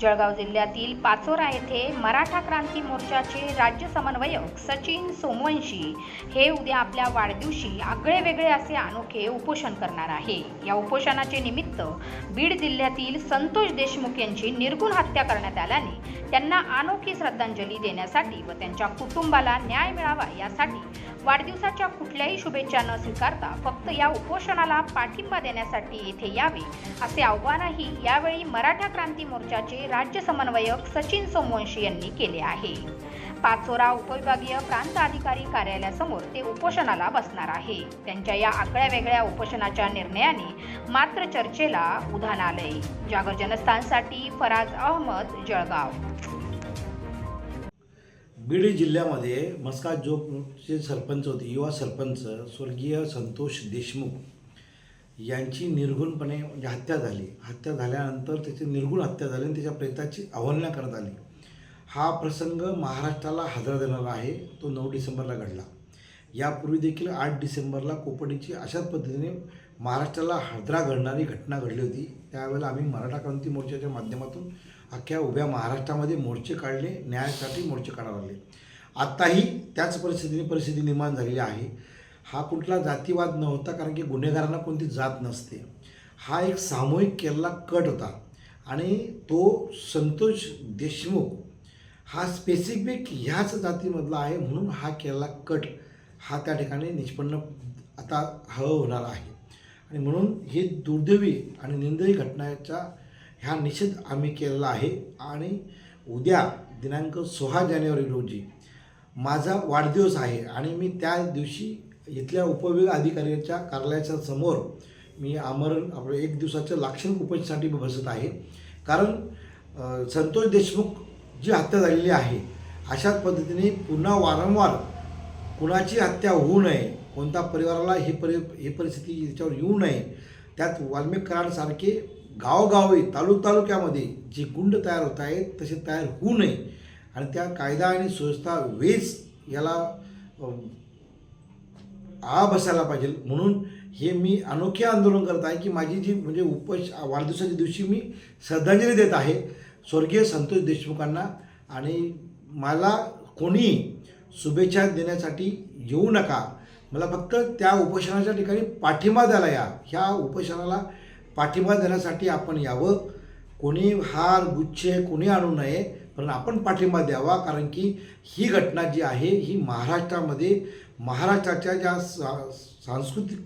जळगाव जिल्ह्यातील पाचोरा येथे मराठा क्रांती मोर्चाचे राज्य समन्वयक सचिन सोमवंशी हे उद्या आपल्या वाढदिवशी आगळे वेगळे असे अनोखे उपोषण करणार आहे. या उपोषणाचे निमित्त बीड जिल्ह्यातील संतोष देशमुख यांची निर्गुण हत्या करण्यात आल्याने त्यांना अनोखी श्रद्धांजली देण्यासाठी व त्यांच्या कुटुंबाला न्याय मिळावा यासाठी वाढदिवसाच्या कुठल्याही शुभेच्छा न स्वीकारता फक्त या उपोषणाला पाठिंबा देण्यासाठी येथे यावे असे आव्हानही यावेळी मराठा क्रांती मोर्चाचे राज्य समन्वयक सचिन सोमवंशी यांनी केले आहे. पाचोरा उपविभागीय प्रांत अधिकारी कार्यालयासमोर ते उपोषणाला बसणार आहे. त्यांच्या या आगळ्या वेगळ्या उपोषणाच्या निर्णयाने मात्र चर्चेला उधाण आलंय. जागर जनस्थानसाठी फराज अहमद जळगाव. बीड जिल्ह्यामध्ये मस्का जोगचे सरपंच होते. युवा सरपंच स्वर्गीय संतोष देशमुख यांची निर्गुणपणे म्हणजे हत्या झाली. हत्या झाल्यानंतर त्याची निर्गुण हत्या झाली आणि त्याच्या प्रेताची अवहेलना करण्यात आली. हा प्रसंग महाराष्ट्राला हादरा देणारा आहे. तो नऊ डिसेंबरला घडला. यापूर्वी देखील आठ डिसेंबरला कोपडीची अशाच पद्धतीने महाराष्ट्राला हादरा घडणारी घटना घडली होती. त्यावेळेला आम्ही मराठा क्रांती मोर्चाच्या माध्यमातून अख्ख्या उभ्या महाराष्ट्रामध्ये मोर्चे काढले. न्यायासाठी मोर्चे काढावे लागले. आत्ताही त्याच परिस्थितीने परिस्थिती निर्माण झालेली आहे. हा कुठला जातीवाद नव्हता कारण की गुन्हेगारांना कोणती जात नसते. हा एक सामूहिक केलेला कट होता. आणि तो संतोष देशमुख हा स्पेसिफिक ह्याच जातीमधला आहे म्हणून हा केलेला कट हा त्या ठिकाणी निष्पन्न आता हवं होणार आहे. आणि म्हणून ही दुर्दैवी आणि निंदयी घटनाच्या ह्या निषेध आम्ही केलेला आहे. आणि उद्या दिनांक सोळा जानेवारी रोजी माझा वाढदिवस आहे आणि मी त्या दिवशी इथल्या उपविभाग अधिकाऱ्याच्या कार्यालयाच्या समोर मी आमरण आपलं एक दिवसाच्या लाक्षणिक उपस्थितीसाठी बसत आहे. कारण संतोष देशमुख जी हत्या झालेली आहे अशाच पद्धतीने पुन्हा वारंवार कुणाची हत्या होऊ नये कोणत्या परिवाराला ही परि ही परिस्थिती याच्यावर येऊ नये त्यात वाल्मिकरांसारखे गावगावे गावोगावी तालुक तालुक्यामध्ये जे गुंड तयार होत आहेत तसे तयार होऊ नये. आणि त्या कायदा आणि सुव्यवस्था वेज याला अ, आ बसायला पाहिजे. म्हणून हे मी अनोखे आंदोलन करत आहे की माझी जी म्हणजे उपश वाढदिवसाच्या दिवशी मी श्रद्धांजली देत आहे. स्वर्गीय संतोष देशमुखांना आणि मला कोणी शुभेच्छा देण्यासाठी येऊ नका. मला फक्त त्या उपोषणाच्या ठिकाणी पाठिंबा द्यायला या. ह्या उपोषणाला पाठिंबा देण्यासाठी आपण यावं. कोणी हार गुच्छे कोणी आणू नये पण आपण पाठिंबा द्यावा. कारण की ही घटना जी आहे ही महाराष्ट्रामध्ये महाराष्ट्राच्या ज्या सा सांस्कृतिक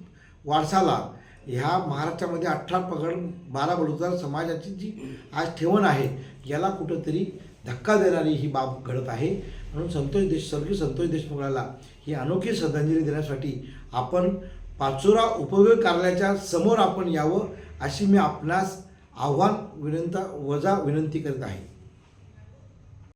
वारसाला ह्या महाराष्ट्रामध्ये अठरा पगड बारा बलुतेदार समाजाची जी आज ठेवण आहे याला कुठंतरी धक्का देणारी ही बाब घडत आहे. म्हणून संतोष देश स्वर्गीय संतोष देशमुखाला ही अनोखी श्रद्धांजली देण्यासाठी आपण पाचोरा उपयोग कार्यालयाच्या समोर आपण यावं अशी मी आपणास आव्हान विनंता वजा विनंती करीत आहे.